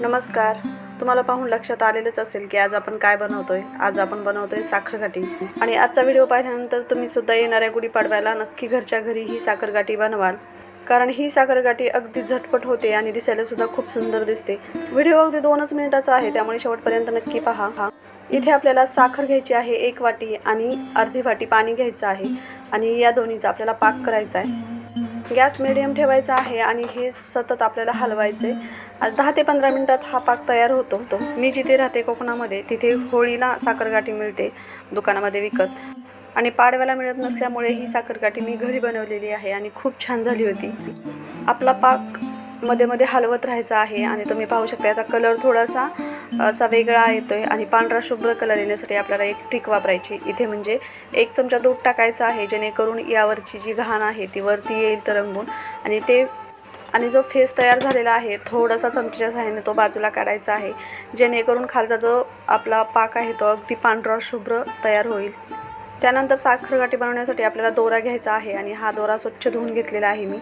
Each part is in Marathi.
नमस्कार. तुम्हाला पाहून लक्षात आलेलंच असेल की आज आपण काय बनवतोय? आज आपण बनवतोय साखरगाठी. आणि आजचा व्हिडिओ पाहिल्यानंतर तुम्ही सुद्धा येणाऱ्या गुढीपाडव्याला नक्की घरच्या घरी ही साखरगाठी बनवाल. कारण ही साखरगाठी अगदी झटपट होते आणि दिसायला सुद्धा खूप सुंदर दिसते. व्हिडिओ अगदी दोनच मिनिटाचा आहे त्यामुळे शेवटपर्यंत नक्की पहा. हा इथे आपल्याला साखर घ्यायची आहे एक वाटी आणि अर्धी वाटी पाणी घ्यायचं आहे. आणि या दोन्हीचा आपल्याला पाक करायचा आहे. गॅस मिडियम ठेवायचा आहे आणि हे सतत आपल्याला हलवायचे. दहा ते पंधरा मिनटात हा पाक तयार होतो. तो मी जिथे राहते कोकणामध्ये तिथे होळीला साखरगाठी मिळते दुकानामध्ये विकत. आणि पाडव्याला मिळत नसल्यामुळे ही साखरगाठी मी घरी बनवलेली आहे आणि खूप छान झाली होती. आपला पाकमध्ये मध्ये हलवत राहायचा आहे आणि तुम्ही पाहू शकता याचा कलर थोडासा असा वेगळा येतो आहे आणि पांढरा शुभ्र कलर येण्यासाठी आपल्याला एक ट्रिक वापरायची. इथे म्हणजे एक चमचा दूध टाकायचा आहे जेणेकरून यावरची जी घाण आहे ती वरती येईल तरंगून. आणि ते आणि जो फेस तयार झालेला आहे थोडासा चमच्याच्या सहाय्याने तो बाजूला काढायचा आहे जेणेकरून खालचा जो आपला पाक आहे तो अगदी पांढरा शुभ्र तयार होईल. त्यानंतर साखरगाठी बनवण्यासाठी आपल्याला दोरा घ्यायचा आहे आणि हा दोरा स्वच्छ धुवून घेतलेला आहे मी.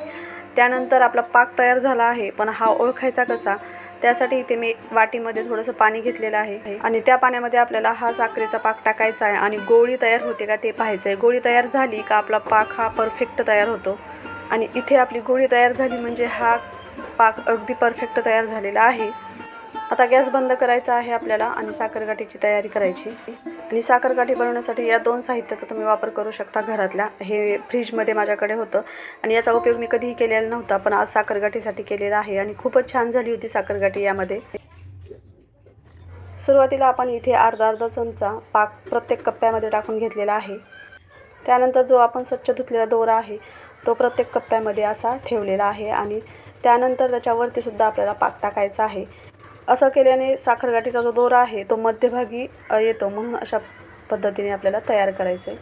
त्यानंतर आपला पाक तयार झाला आहे पण हा ओळखायचा कसा? त्यासाठी इथे मी वाटीमध्ये थोडंसं पाणी घेतलेलं आहे. आणि त्या पाण्यामध्ये आपल्याला हा साखरेचा पाक टाकायचा आहे आणि गोळी तयार होते का ते पाहायचं आहे. गोळी तयार झाली का आपला पाक हा परफेक्ट तयार होतो. आणि इथे आपली गोळी तयार झाली म्हणजे हा पाक अगदी परफेक्ट तयार झालेला आहे. आता गॅस बंद करायचा आहे आपल्याला आणि साखरगाठीची तयारी करायची. आणि साखरगाठी बनवण्यासाठी या दोन साहित्याचा तुम्ही वापर करू शकता घरातल्या. हे फ्रीजमध्ये माझ्याकडे होतं आणि याचा उपयोग मी कधीही केलेला नव्हता पण आज साखरगाठीसाठी केलेला आहे आणि खूपच छान झाली होती साखरगाठी यामध्ये. सुरुवातीला आपण इथे अर्धा अर्धा चमचा पाक प्रत्येक कप्प्यामध्ये टाकून घेतलेला आहे. त्यानंतर जो आपण स्वच्छ धुतलेला दोरा आहे तो प्रत्येक कप्प्यामध्ये असा ठेवलेला आहे आणि त्यानंतर त्याच्यावरतीसुद्धा आपल्याला पाक टाकायचा आहे. असं केल्याने साखरगाठीचा जो दोरा आहे तो मध्यभागी येतो. म्हणून अशा पद्धतीने आपल्याला तयार करायचं आहे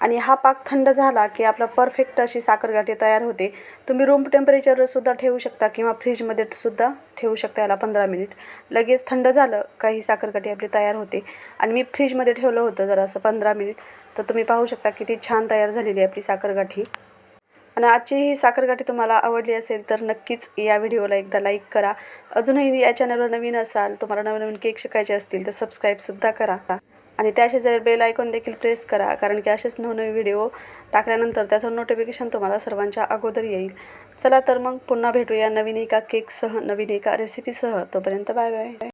आणि हा पाक थंड झाला की आपला परफेक्ट अशी साखरगाठी तयार होते. तुम्ही रूम टेम्परेचरवर सुद्धा ठेवू शकता किंवा फ्रीजमध्ये सुद्धा ठेवू शकता याला पंधरा मिनिट लगेच थंड झालं का ही साखरगाठी आपली तयार होते. आणि मी फ्रीजमध्ये ठेवलं होतं जरासं पंधरा मिनिट तर तुम्ही पाहू शकता किती छान तयार झालेली आहे आपली साखरगाठी. आणि आजची ही साखरगाठी तुम्हाला आवडली असेल तर नक्कीच या व्हिडिओला एकदा लाईक करा. अजूनही या चॅनलवर नवीन असाल तुम्हाला नवीन नवीन केक शिकायचे असतील तर सबस्क्राईबसुद्धा करा. आणि त्या शेजारी बेल आयकॉन देखील प्रेस करा कारण की असेच नवनवे व्हिडिओ टाकल्यानंतर त्याचं नोटिफिकेशन तुम्हाला सर्वांच्या अगोदर येईल. चला तर मग पुन्हा भेटूया नवीन एका केकसह नवीन एका रेसिपीसह तोपर्यंत बाय बाय